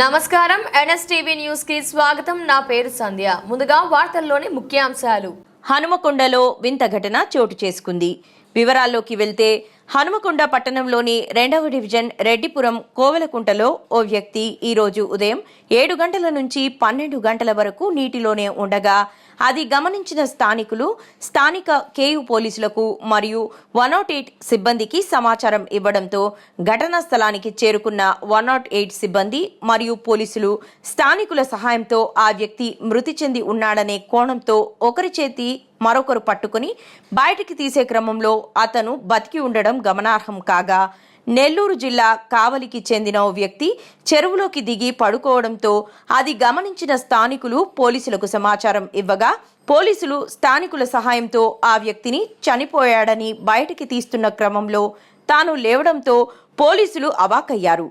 నమస్కారం. ఎన్ఎస్టీవీ న్యూస్కి స్వాగతం. నా పేరు సంధ్య. ముందుగా వార్తల్లోని ముఖ్యాంశాలు. హనుమకొండలో వింత ఘటన చోటు చేసుకుంది. వివరాల్లోకి వెళ్తే హనుమకొండ పట్టణంలోని రెండవ డివిజన్ రెడ్డిపురం కోవెలకుంటలో ఓ వ్యక్తి ఈరోజు ఉదయం ఏడు గంటల నుంచి పన్నెండు గంటల వరకు నీటిలోనే ఉండగా అది గమనించిన స్థానికులు స్థానిక కేయు పోలీసులకు మరియు వన్ నాట్ ఎయిట్ సిబ్బందికి సమాచారం ఇవ్వడంతో ఘటనా స్థలానికి చేరుకున్న వన్ నాట్ ఎయిట్ సిబ్బంది మరియు పోలీసులు స్థానికుల సహాయంతో ఆ వ్యక్తి మృతి చెంది ఉన్నాడనే కోణంతో ఒకరి చేతి మరొకరు పట్టుకుని బయటికి తీసే క్రమంలో అతను బతికి ఉండడం గమనార్హం కాగా నెల్లూరు జిల్లా కావలికి చెందిన ఓ వ్యక్తి చెరువులోకి దిగి పడుకోవడంతో అది గమనించిన స్థానికులు పోలీసులకు సమాచారం ఇవ్వగా పోలీసులు స్థానికుల సహాయంతో ఆ వ్యక్తిని చనిపోయాడని బయటికి తీస్తున్న క్రమంలో తాను లేవడంతో పోలీసులు అవాకయ్యారు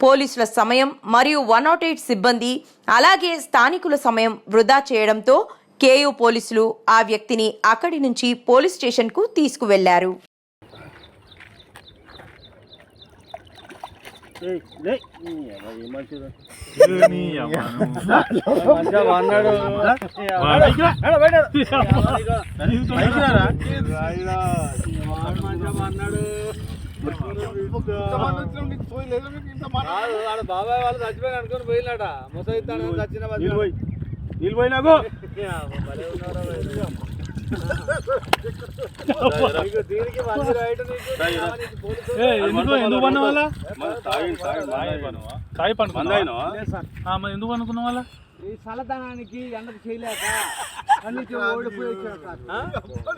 పోలీసుల సమయం మరియు వన్ నాట్ ఎయిట్ సిబ్బంది అలాగే స్థానికుల సమయం వృధా చేయడంతో కేయూ పోలీసులు ఆ వ్యక్తిని అక్కడి నుంచి పోలీస్ స్టేషన్కు తీసుకువెళ్ళారు. వాడు బాబాయ్ వాళ్ళు చచ్చిపోయి అనుకుని పోయినాడ. ముసైతాను చచ్చిన నీళ్ళు పోయి. ఎందుకు? ఎందుకు పన్న వాళ్ళ? తాయి ఎందుకు అనుకున్న వాళ్ళ ఈ చల్లదనానికి ఎండకు చేయలేక కన్నీకి ఓడిపోయి వచ్చిన సార్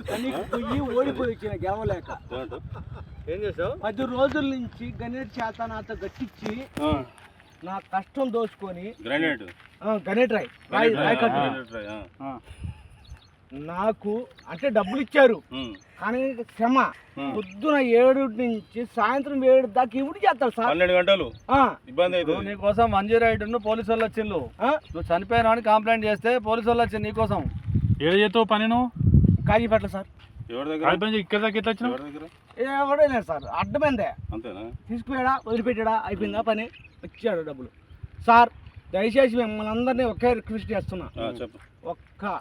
కన్నీకి పోయి ఓడిపోయి వచ్చిన గెలవలేక? ఏం చేసావు? పది రోజుల నుంచి గణేట్ చేత నాతో గట్టించి నా కష్టం దోచుకొని గ్రానైట్. ఆ, గణేట్ రాయ్. రాయ్ రాయ్ కట్టు. గ్రానైట్ రాయి, ఆ. నాకు అంటే డబ్బులు ఇచ్చారు. కానీ శ్రమ ఉమ్. పొద్దున ఏడు నుంచి సాయంత్రం ఏడు దాకా ఇవుడు చేస్తారు సార్. పన్నెండు గంటలు? ఆ, ఇబ్బంది అవుతుంది నీకోసం మంజీ పోలీసు వాళ్ళు వచ్చిండ్రు. ఆ, నువ్వు చనిపోయినా అని కంప్లైంట్ చేస్తే పోలీసు వాళ్ళు వచ్చింది నీకోసం. ఏడ చేస్తావు పని నువ్వు? కాజీపేటలో సార్. ఇక్కడ దాకా ఎట్లా వచ్చినావు? ఎవరి దగ్గర? ఎవడో లేదు సార్. అడ్డమైందే. అంతేనా? తీసుకుపోయాడా వదిలిపెట్టాడా అయిపోయిందా పని? వచ్చాడు డబ్బులు. సార్ దయచేసి మిమ్మల్ని అందరినీ ఒకే రిక్వెస్ట్ చేస్తున్నా. ఒక్క